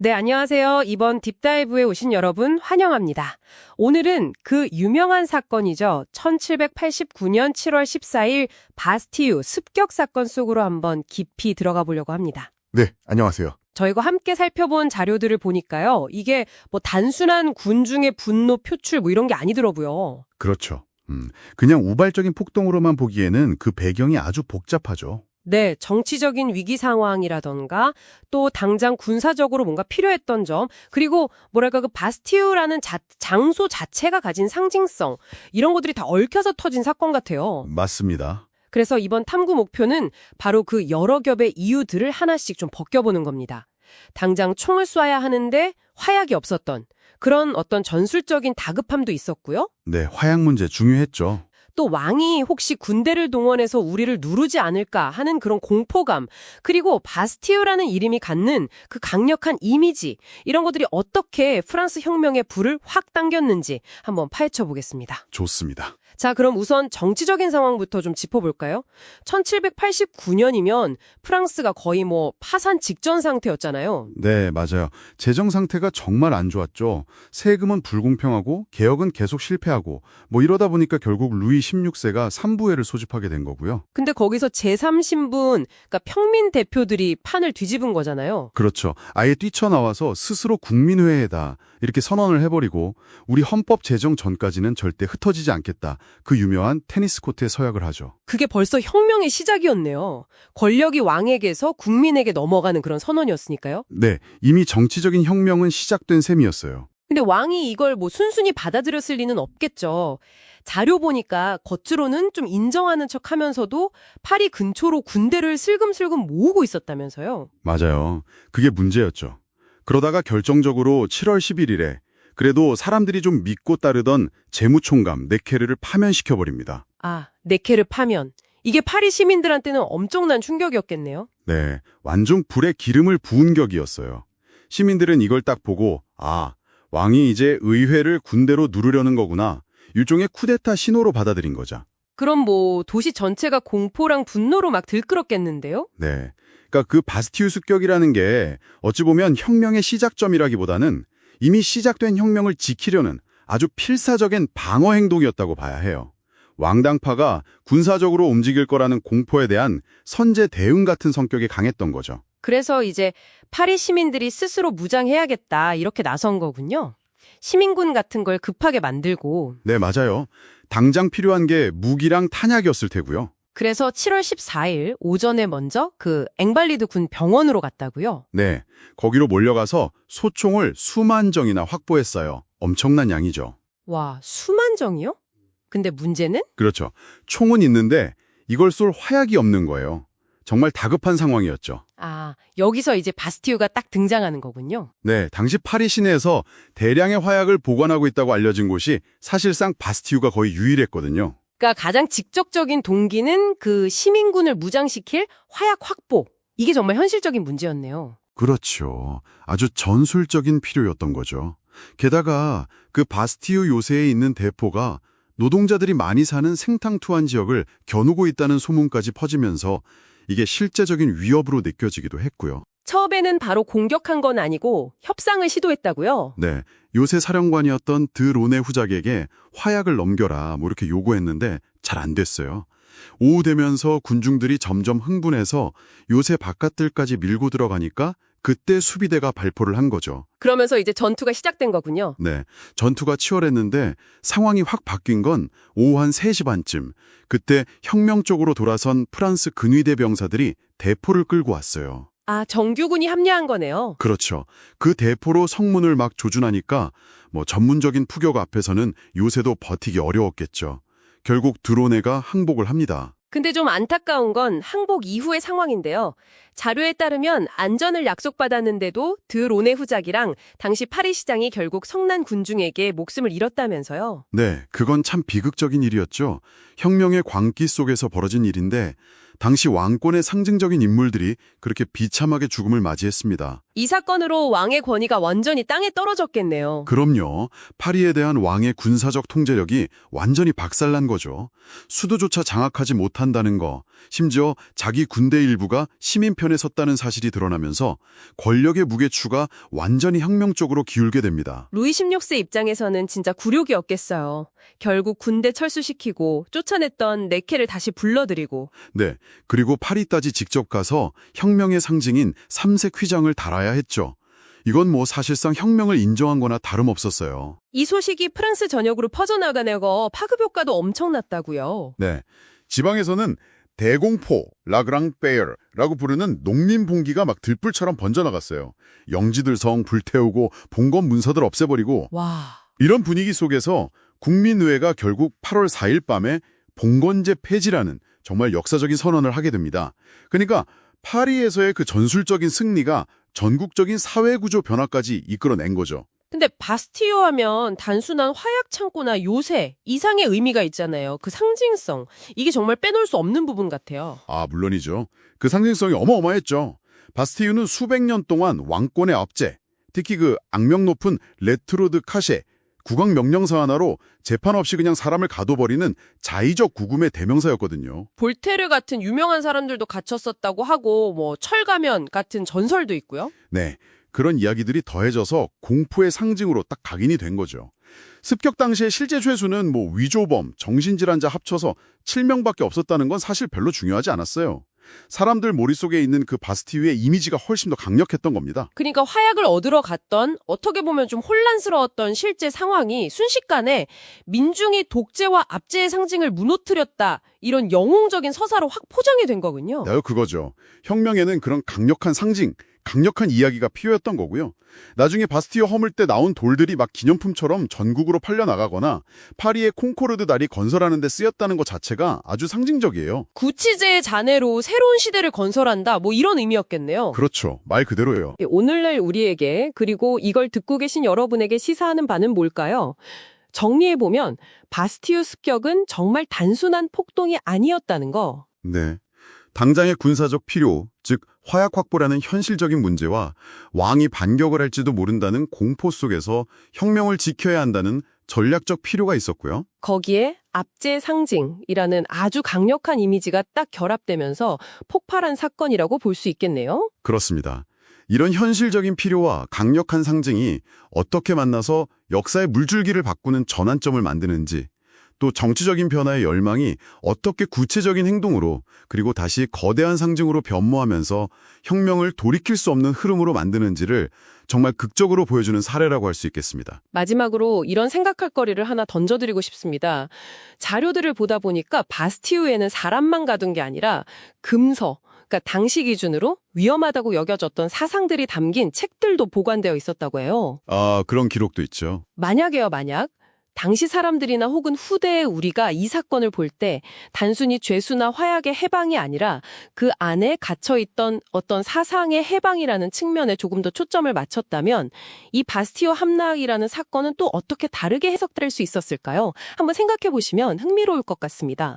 네, 안녕하세요. 이번 딥다이브에 오신 여러분 환영합니다. 오늘은 그 유명한 사건이죠. 1789년 7월 14일 바스티유 습격 사건 속으로 한번 깊이 들어가 보려고 합니다. 네, 안녕하세요. 저희가 함께 살펴본 자료들을 보니까요. 이게 뭐 단순한 군중의 분노 표출 뭐 이런 게 아니더라고요. 그렇죠. 음, 그냥 우발적인 폭동으로만 보기에는 그 배경이 아주 복잡하죠. 네, 정치적인 위기 상황이라던가 또 당장 군사적으로 뭔가 필요했던 점 그리고 뭐랄까 그 바스티유라는 자- 장소 자체가 가진 상징성 이런 것들이 다 얽혀서 터진 사건 같아요. 맞습니다. 그래서 이번 탐구 목표는 바로 그 여러 겹의 이유들을 하나씩 좀 벗겨보는 겁니다. 당장 총을 쏴야 하는데 화약이 없었던 그런 어떤 전술적인 다급함도 있었고요. 네, 화약 문제 중요했죠. 또 왕이 혹시 군대를 동원해서 우리를 누르지 않을까 하는 그런 공포감, 그리고 바스티유라는 이름이 갖는 그 강력한 이미지, 이런 것들이 어떻게 프랑스 혁명의 불을 확 당겼는지 한번 파헤쳐 보겠습니다. 좋습니다. 자, 그럼 우선 정치적인 상황부터 좀 짚어볼까요? 1789년이면 프랑스가 거의 뭐 파산 직전 상태였잖아요. 네, 맞아요. 재정 상태가 정말 안 좋았죠. 세금은 불공평하고 개혁은 계속 실패하고 뭐 이러다 보니까 결국 루이 16세가 삼부회를 소집하게 된 거고요. 근데 거기서 제3신분, 그러니까 평민 대표들이 판을 뒤집은 거잖아요. 그렇죠. 아예 뛰쳐나와서 스스로 국민회의다 이렇게 선언을 해버리고 우리 헌법 제정 전까지는 절대 흩어지지 않겠다. 그 유명한 테니스 코트에 서약을 하죠. 그게 벌써 혁명의 시작이었네요. 권력이 왕에게서 국민에게 넘어가는 그런 선언이었으니까요. 네, 이미 정치적인 혁명은 시작된 셈이었어요. 근데 왕이 이걸 뭐 순순히 받아들였을 리는 없겠죠. 자료 보니까 겉으로는 좀 인정하는 척 하면서도 파리 근처로 군대를 슬금슬금 모으고 있었다면서요. 맞아요. 그게 문제였죠. 그러다가 결정적으로 7월 11일에 그래도 사람들이 좀 믿고 따르던 재무총감 네케르를 파면시켜버립니다. 아, 네케르 파면. 이게 파리 시민들한테는 엄청난 충격이었겠네요. 네, 완전 불에 기름을 부은 격이었어요. 시민들은 이걸 딱 보고 아, 왕이 이제 의회를 군대로 누르려는 거구나. 일종의 쿠데타 신호로 받아들인 거죠. 그럼 뭐 도시 전체가 공포랑 분노로 막 들끓었겠는데요? 네. 그러니까 그 바스티유 습격이라는 게 어찌 보면 혁명의 시작점이라기보다는 이미 시작된 혁명을 지키려는 아주 필사적인 방어 행동이었다고 봐야 해요. 왕당파가 군사적으로 움직일 거라는 공포에 대한 선제 대응 같은 성격이 강했던 거죠. 그래서 이제 파리 시민들이 스스로 무장해야겠다 이렇게 나선 거군요. 시민군 같은 걸 급하게 만들고 네, 맞아요. 당장 필요한 게 무기랑 탄약이었을 테고요. 그래서 7월 14일 오전에 먼저 그 앵발리드 군 병원으로 갔다고요. 네, 거기로 몰려가서 소총을 수만 정이나 확보했어요. 엄청난 양이죠. 와, 수만 정이요? 근데 문제는 그렇죠. 총은 있는데 이걸 쏠 화약이 없는 거예요. 정말 다급한 상황이었죠. 아, 여기서 이제 바스티유가 딱 등장하는 거군요. 네, 당시 파리 시내에서 대량의 화약을 보관하고 있다고 알려진 곳이 사실상 바스티유가 거의 유일했거든요. 그러니까 가장 직접적인 동기는 그 시민군을 무장시킬 화약 확보. 이게 정말 현실적인 문제였네요. 그렇죠. 아주 전술적인 필요였던 거죠. 게다가 그 바스티유 요새에 있는 대포가 노동자들이 많이 사는 생탕투한 지역을 겨누고 있다는 소문까지 퍼지면서 이게 실제적인 위협으로 느껴지기도 했고요. 처음에는 바로 공격한 건 아니고 협상을 시도했다고요. 네, 요새 사령관이었던 드로네 후작에게 화약을 넘겨라 뭐 이렇게 요구했는데 잘 안 됐어요. 오후 되면서 군중들이 점점 흥분해서 요새 바깥들까지 밀고 들어가니까 그때 수비대가 발포를 한 거죠. 그러면서 이제 전투가 시작된 거군요. 네, 전투가 치열했는데 상황이 확 바뀐 건 오후 한 3시 반쯤. 그때 혁명 쪽으로 돌아선 프랑스 근위대 병사들이 대포를 끌고 왔어요. 아, 정규군이 합류한 거네요. 그렇죠. 그 대포로 성문을 막 조준하니까 뭐 전문적인 푸격 앞에서는 요새도 버티기 어려웠겠죠. 결국 드로네가 항복을 합니다. 근데 좀 안타까운 건 항복 이후의 상황인데요. 자료에 따르면 안전을 약속받았는데도 드로네 후작이랑 당시 파리 시장이 결국 성난 군중에게 목숨을 잃었다면서요. 네, 그건 참 비극적인 일이었죠. 혁명의 광기 속에서 벌어진 일인데 당시 왕권의 상징적인 인물들이 그렇게 비참하게 죽음을 맞이했습니다. 이 사건으로 왕의 권위가 완전히 땅에 떨어졌겠네요. 그럼요. 파리에 대한 왕의 군사적 통제력이 완전히 박살난 거죠. 수도조차 장악하지 못한다는 거, 심지어 자기 군대 일부가 시민 편에 섰다는 사실이 드러나면서 권력의 무게추가 완전히 혁명 쪽으로 기울게 됩니다. 루이 16세 입장에서는 진짜 굴욕이었겠어요. 결국 군대 철수시키고 쫓아냈던 네케를 다시 불러들이고 네. 그리고 파리까지 직접 가서 혁명의 상징인 삼색 휘장을 달아야 했죠. 이건 뭐 사실상 혁명을 인정한 거나 다름없었어요. 이 소식이 프랑스 전역으로 퍼져나가내고 파급 효과도 엄청났다고요. 네. 지방에서는 대공포, 라그랑베어라고 부르는 농민 봉기가 막 들불처럼 번져나갔어요. 영지들 성 불태우고 봉건 문서들 없애버리고 와. 이런 분위기 속에서 국민의회가 결국 8월 4일 밤에 봉건제 폐지라는 정말 역사적인 선언을 하게 됩니다. 그러니까 파리에서의 그 전술적인 승리가 전국적인 사회구조 변화까지 이끌어낸 거죠. 근데 바스티유 하면 단순한 화약 창고나 요새 이상의 의미가 있잖아요. 그 상징성. 이게 정말 빼놓을 수 없는 부분 같아요. 아, 물론이죠. 그 상징성이 어마어마했죠. 바스티유는 수백 년 동안 왕권의 압제, 특히 그 악명 높은 레트로드 카셰, 국왕 명령사 하나로 재판 없이 그냥 사람을 가둬버리는 자의적 구금의 대명사였거든요. 볼테르 같은 유명한 사람들도 갇혔었다고 하고 뭐 철가면 같은 전설도 있고요. 네, 그런 이야기들이 더해져서 공포의 상징으로 딱 각인이 된 거죠. 습격 당시의 실제 죄수는 뭐 위조범, 정신질환자 합쳐서 7명밖에 없었다는 건 사실 별로 중요하지 않았어요. 사람들 머릿속에 있는 그 바스티유의 이미지가 훨씬 더 강력했던 겁니다. 그러니까 화약을 얻으러 갔던 어떻게 보면 좀 혼란스러웠던 실제 상황이 순식간에 민중이 독재와 압제의 상징을 무너뜨렸다. 이런 영웅적인 서사로 확 포장이 된 거군요. 네, 그거죠. 혁명에는 그런 강력한 상징, 강력한 이야기가 필요했던 거고요. 나중에 바스티유 허물 때 나온 돌들이 막 기념품처럼 전국으로 팔려나가거나 파리의 콩코르드 다리 건설하는 데 쓰였다는 것 자체가 아주 상징적이에요. 구치제의 잔해로 새로운 시대를 건설한다. 뭐 이런 의미였겠네요. 그렇죠. 말 그대로예요. 예, 오늘날 우리에게 그리고 이걸 듣고 계신 여러분에게 시사하는 바는 뭘까요? 정리해보면 바스티유 습격은 정말 단순한 폭동이 아니었다는 거. 네. 당장의 군사적 필요, 즉 화약 확보라는 현실적인 문제와 왕이 반격을 할지도 모른다는 공포 속에서 혁명을 지켜야 한다는 전략적 필요가 있었고요. 거기에 압제 상징이라는 아주 강력한 이미지가 딱 결합되면서 폭발한 사건이라고 볼 수 있겠네요. 그렇습니다. 이런 현실적인 필요와 강력한 상징이 어떻게 만나서 역사의 물줄기를 바꾸는 전환점을 만드는지, 또 정치적인 변화의 열망이 어떻게 구체적인 행동으로 그리고 다시 거대한 상징으로 변모하면서 혁명을 돌이킬 수 없는 흐름으로 만드는지를 정말 극적으로 보여주는 사례라고 할 수 있겠습니다. 마지막으로 이런 생각할 거리를 하나 던져드리고 싶습니다. 자료들을 보다 보니까 바스티유에는 사람만 가둔 게 아니라 금서, 그러니까 당시 기준으로 위험하다고 여겨졌던 사상들이 담긴 책들도 보관되어 있었다고 해요. 아, 그런 기록도 있죠. 만약에요, 만약. 당시 사람들이나 혹은 후대의 우리가 이 사건을 볼 때 단순히 죄수나 화약의 해방이 아니라 그 안에 갇혀있던 어떤 사상의 해방이라는 측면에 조금 더 초점을 맞췄다면 이 바스티오 함락이라는 사건은 또 어떻게 다르게 해석될 수 있었을까요? 한번 생각해 보시면 흥미로울 것 같습니다.